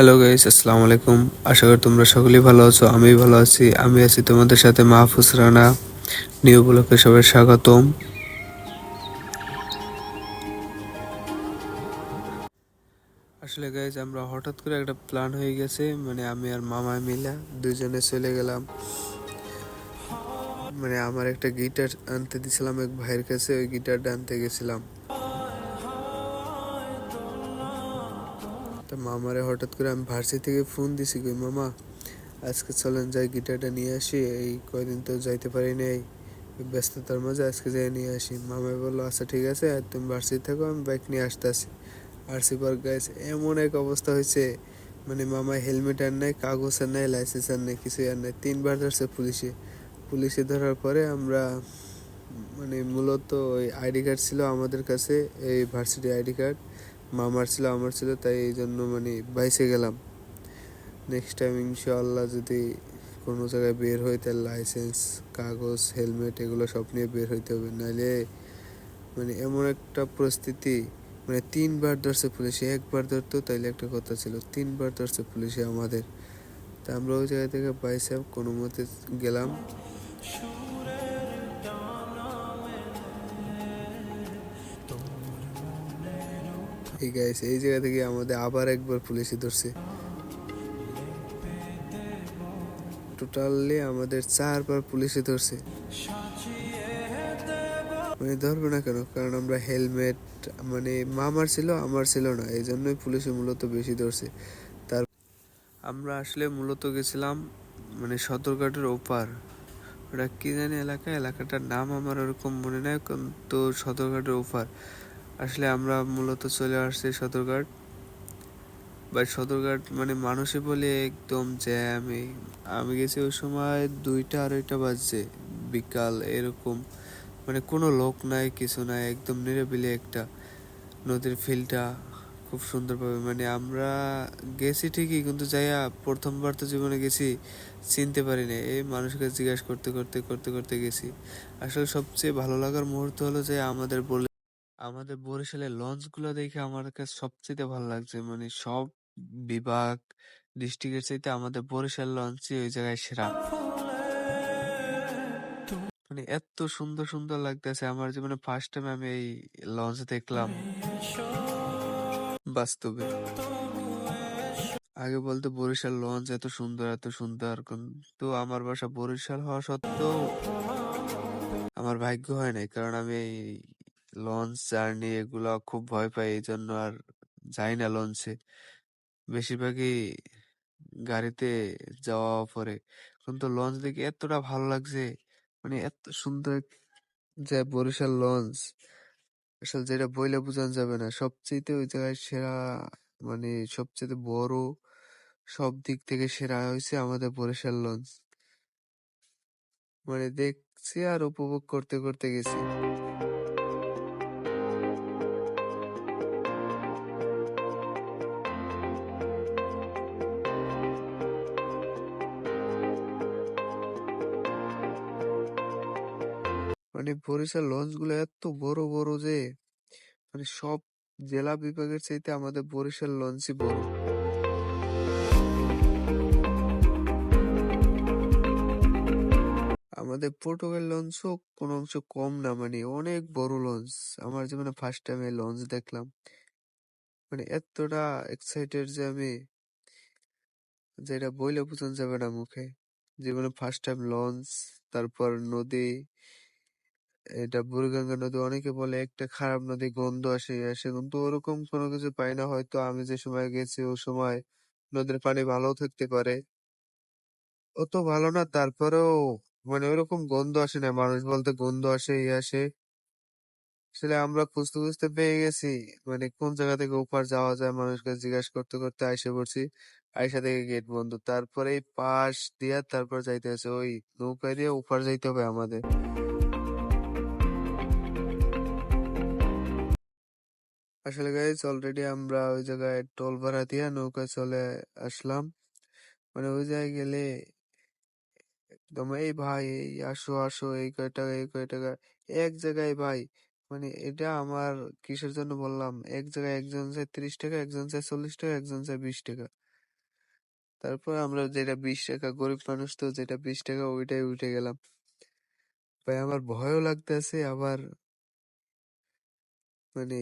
Hello guys আসসালামু আলাইকুম আশা করি তোমরা সকলেই ভালো আছো আমি ভালো আছি। আমি আছি তোমাদের সাথে মাহফুজ রানা। নিউ ব্লকে সবাই স্বাগতম। আসলে গাইজ আমরা হঠাৎ করে একটা প্ল্যান হয়ে গেছে। মানে আমি আর মামা মিলা দুজনে চলে গেলাম। মানে আমার একটা গিটার আনতে দিছিলাম এক ভাইয়ের কাছে, ওই গিটারটা আনতে গেছিলাম। মামারে হঠাৎ করে আমি ভার্সি থেকে ফোন দিছি, কই, মামা, আজকে চলেন যাই, গিটারটা নিয়ে আসি। এই কয়দিন তো যাইতে পারি নাই, ব্যস্ততার মাঝে আজকে যাই নিয়ে আসি। মামা বলল আচ্ছা ঠিক আছে আর তুমি ভার্সি থাকো, আমি বাইক নিয়ে আসতেছি। আরসি পার্ক গাইস, এমন এক অবস্থা হয়েছে মানে মামা হেলমেট আর নাই, কাগজ আর নাই লাইসেন্স আর নাই, কিছুই আর নাই, তিনবার ধরছে পুলিশে। পুলিশে ধরার পরে আমরা মানে মূলত ওই আইডি কার্ড ছিল আমাদের কাছে, এই ভার্সিটি আইডি কার্ড। মামার ছিল, আমার ছিল, তাই এই জন্য মানে বাইসে গেলাম। নেক্সট টাইম ইনশাআল্লাহ যদি কোনো জায়গায় বের হই তাহলে লাইসেন্স কাগজ হেলমেট এগুলো সব নিয়ে বের হইতে হবে। নাহলে মানে এমন একটা পরিস্থিতি মানে তিনবার ধরছে পুলিশে, একবার ধরতো, তাইলে একটা কথা ছিল, তিনবার ধরছে পুলিশে আমাদের। তা আমরা ওই জায়গা থেকে বাইসে কোনো মতে গেলাম। এই গাইস এই জায়গা থেকে আমাদের আবার একবার পুলিশে ধরছে। টোটালি আমাদের চারবার পুলিশে ধরছে। মানে ধরবে না কেন? কারণ আমরা হেলমেট মানে মামার ছিল, আমার ছিল না। এই জন্যই পুলিশে মূলত বেশি ধরছে। তার আমরা আসলে মূলত গেছিলাম মানে সদরঘাটের ওপার। ওটা কি জানি এলাকা? এলাকাটার নাম আমার ওরকম মনে নাই, কিন্তু সদরঘাটের ওপার। আসলে আমরা মূলত চলে আসছি সদরঘাট। বা সদরঘাট মানে মানুষে বলে একদম জ্যাম। আমি গেছি ওই সময় দুইটা আড়াইটা বাজছে বিকাল এরকম। মানে কোনো লোক নাই, কিছু নাই, একদম নিরিবিলি একটা নদীর ফিলটা খুব সুন্দরভাবে। মানে আমরা গেছি ঠিকই, কিন্তু যাইয়া প্রথমবার তো জীবনে গেছি, চিনতে পারি না এই মানুষকে জিজ্ঞাসা করতে করতে করতে করতে গেছি। আসলে সবচেয়ে ভালো লাগার মুহূর্ত হলো যে আমাদের বলে আমাদের বরিশালের লঞ্চগুলো দেখে আমার কাছে সবচেয়ে ভালো লাগছে। মানে সব বিভাগ ডিস্ট্রিক্টের চাইতে আমাদের বরিশাল লঞ্চই ওই জায়গায় সেরা। মানে এত সুন্দর সুন্দর লাগতেছে। আমার জীবনে ফার্স্ট টাইম আমি এই লঞ্চ দেখলাম। বাস্তবে। আগে বলতে বরিশাল লঞ্চ এত সুন্দর এত সুন্দর। কিন্তু আমার বাসা বরিশাল হওয়া সত্ত্বেও আমার ভাগ্য হয় নাই। কারণ আমি লঞ্চ জার্নি এগুলো খুব ভয় পাই এই জন্য আর যাই না লঞ্চে বেশিরভাগই গাড়িতে যাওয়া পরে। কিন্তু লঞ্চ দেখে এতটা ভালো লাগছে মানে এত সুন্দর যে বরিশাল লঞ্চ আসলে যেটা বইলে বোঝানো যাবে না। সবচেয়ে ওই জায়গায় সেরা মানে সবচেয়ে বড় সব দিক থেকে সেরা হয়েছে আমাদের বরিশাল লঞ্চ মানে দেখছি আর উপভোগ করতে করতে গেছি। মানে বরিশাল লঞ্চগুলো এত বড় বড় যে মানে সব জেলা বিভাগের চাইতে আমাদের বরিশাল লঞ্চই বড়। আমাদের পর্তুগাল লঞ্চও কোনো অংশ কম না মানে অনেক বড় লঞ্চ আমার জীবনে ফার্স্ট টাইম এই লঞ্চ দেখলাম। মানে এতটা এক্সাইটেড যে আমি যেটা বইলে বোঝানো যাবে না মুখে। জীবনে ফার্স্ট টাইম লঞ্চ তারপর নদী এটা বুড়িগঙ্গা নদী অনেকে বলে একটা খারাপ নদী গন্ধ আসে আসে কিন্তু ওরকম কোনো কিছু পাই না। হয়তো আমি যে সময় গেছি ওই সময় নদীর পানি ভালো থাকতে পারে। অত ভালো না, তারপরেও মানে ওরকম গন্ধ আসে না। মানুষ বলতে গন্ধ আসে, এই আসে। আসলে আমরা খুঁজতে খুঁজতে পেয়ে গেছি। মানে কোন জায়গা থেকে ওপার যাওয়া যায় মানুষকে জিজ্ঞাসা করতে করতে আইসে পড়ছি। আইসা থেকে গেট বন্ধ। তারপরে পাশ দিয়া তারপর যাইতে আছে ওই নৌকা দিয়ে ওপার যাইতে হবে আমাদের। আসলে গাইজ অলরেডি আমরা ওই জায়গায় টোল ভাড়া দিয়ে নৌকায় চলে আসলাম। মানে ওই জায়গায় গেলে একদম, এই ভাই, এই আসো আসো, এই কয় টাকা, এই কয় টাকা। এক জায়গায় ভাই মানে এটা আমার কিসের জন্য বললাম? এক জায়গায় একজন চায় তিরিশ টাকা, একজন চায় চল্লিশ টাকা, একজন চায় বিশ টাকা। তারপর আমরা যেটা বিশ টাকা, গরিব মানুষ তো যেটা বিশ টাকা, ওইটাই উঠে গেলাম। ভাই, আমার ভয়ও লাগতেছে, আবার মানে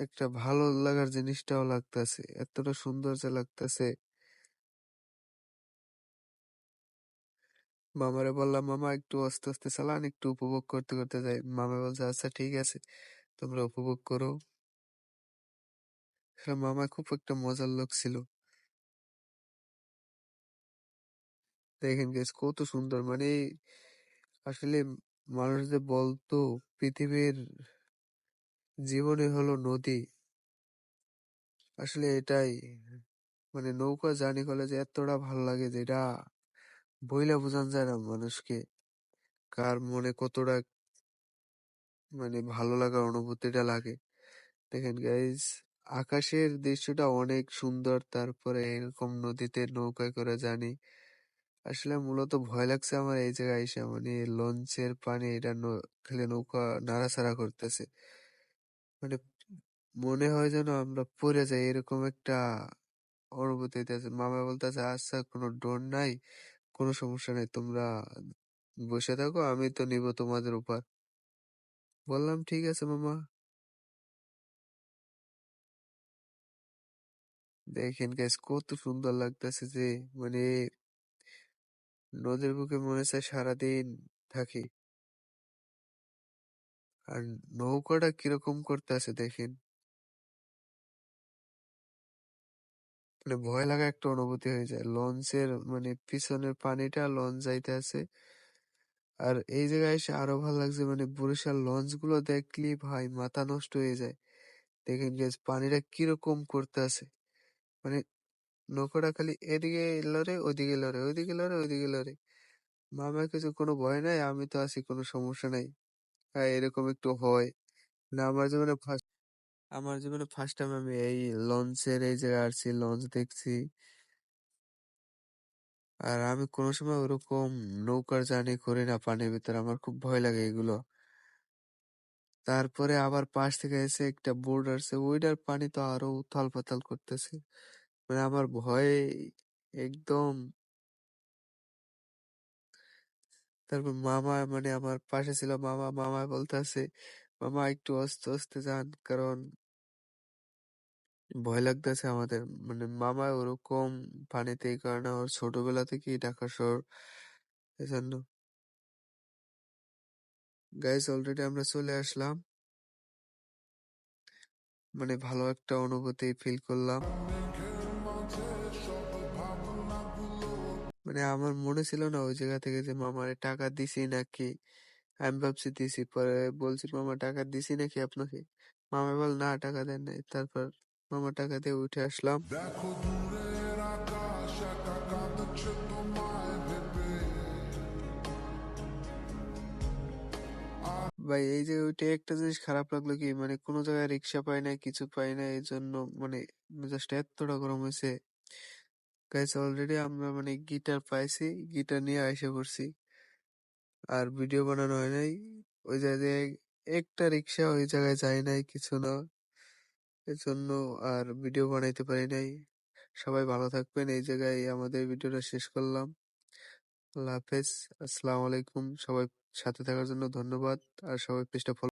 একটা ভালো লাগার জিনিসটাও লাগতেছে, এতটা সুন্দর যে লাগতেছে। মামারে বললাম, মামা, একটু আস্তে আস্তে চালান, একটু উপভোগ করতে করতে যাই। মামা বলছে আচ্ছা ঠিক আছে, তোমরা উপভোগ করো। মামা খুব একটা মজার লোক ছিল। দেখেন গেছ কত সুন্দর। মানে আসলে মানুষ যে বলতো, পৃথিবীর জীবনে হলো নদী। আসলে এটাই মানে নৌকা জার্নি করলে যে এতটা ভালো লাগে যেটা বইলা বোঝান যায় না মানুষকে। কার মনে কতটা মানে ভালো লাগার অনুভূতিটা লাগে। দেখেন গাইজ আকাশের দৃশ্যটা অনেক সুন্দর, তারপরে এরকম নদীতে নৌকায় করে জানি আসলে মূলত ভয় লাগছে আমার এই জায়গায় এসে মানে লঞ্চের পানি এটা খালি নৌকা নাড়াচাড়া করতেছে। মানে মনে হয় যেন আমরা পড়ে যাই, এরকম একটা অনুভূতি হইতেছে মামা বলতেছে আচ্ছা কোনো ডর নাই, কোনো সমস্যা নাই, তোমরা বসে থাকো, আমি তো নিব তোমাদের উপর। বললাম, ঠিক আছে, মামা। দেখেন গাইস কত সুন্দর লাগতেছে যে মানে নদীর বুকে মনে চায় সারাদিন থাকি। আর নৌকাটা কীরকম করতেছে দেখেন? মানে ভয় লাগা একটা অনুভূতি হয়ে যায়। লঞ্চের মানে পিছনের পানিটা লঞ্চ যাইতে আছে আর এই জায়গায় এসে আরও ভালো লাগছে মানে বরিশাল লঞ্চগুলো দেখলি ভাই মাথা নষ্ট হয়ে যায়। দেখেন গেছ পানিটা কীরকম করতে আছে মানে নৌকাটা খালি এদিকে লড়ে ওদিকে লড়ে ওদিকে লড়ে ওদিকে লড়ে মামার কিছু কোনো ভয় নাই, আমি তো আছি, কোনো সমস্যা নাই। হ্যাঁ এরকম একটু হয়। না, আমার জীবনে ফার্স্ট আমার জীবনে ফার্স্ট টাইম আমি এই লঞ্চের এই জায়গায় আসছি লঞ্চ দেখছি। আর আমি কোনো সময় ওরকম নৌকার জার্নি করি না পানির ভিতরে, আমার খুব ভয় লাগে এগুলো। তারপরে আবার পাশ থেকে এসে একটা বোর্ড আসছে, ওইটার পানি তো আরও উথাল পাতাল করতেছে। মানে আমার ভয়ে একদম তারপর মামা মানে আমার পাশে ছিল মামা মামা বলতেছে, মামা একটু আস্তে আস্তে যান, কারণ ভয় লাগতেছে আমাদের। মানে মামা ওরকম পানিতে, এই কারণে ওর ছোটবেলা থেকেই ঢাকা শহর এজন্য গাইস অলরেডি আমরা চলে আসলাম। মানে ভালো একটা অনুভূতি ফিল করলাম। মানে আমার মনে ছিল না ওই জায়গা থেকে যে মামা টাকা দিছি নাকি? আমি ভাবছি দিছি পরে বলছি মামা টাকা দিছি নাকি আপনাকে? মামা বল না টাকা দেন নাই। তারপর মামা টাকা দিয়ে উঠে আসলাম। ভাই এই যে ওইটা একটা জিনিস খারাপ লাগল কি মানে কোনো জায়গায় রিক্সা পাই না কিছু পাই না এই জন্য মানে মেজাজটা এতটা গরম হয়েছে। গাইস অলরেডি আমরা মানে গিটার পাইছি গিটার নিয়ে আইসে পড়ছি। আর ভিডিও বানানো হয় নাই। ওই জায়গায় একটা রিক্সা ওই জায়গায় যায় নাই, কিছু না। এজন্য আর ভিডিও বানাইতে পারি নাই। সবাই ভালো থাকবেন। এই জায়গায় আমাদের ভিডিওটা শেষ করলাম। আল্লাহ হাফেজ। আসসালামু আলাইকুম। সবাই সাথে থাকার জন্য ধন্যবাদ। আর সবাই পেজটা ফলো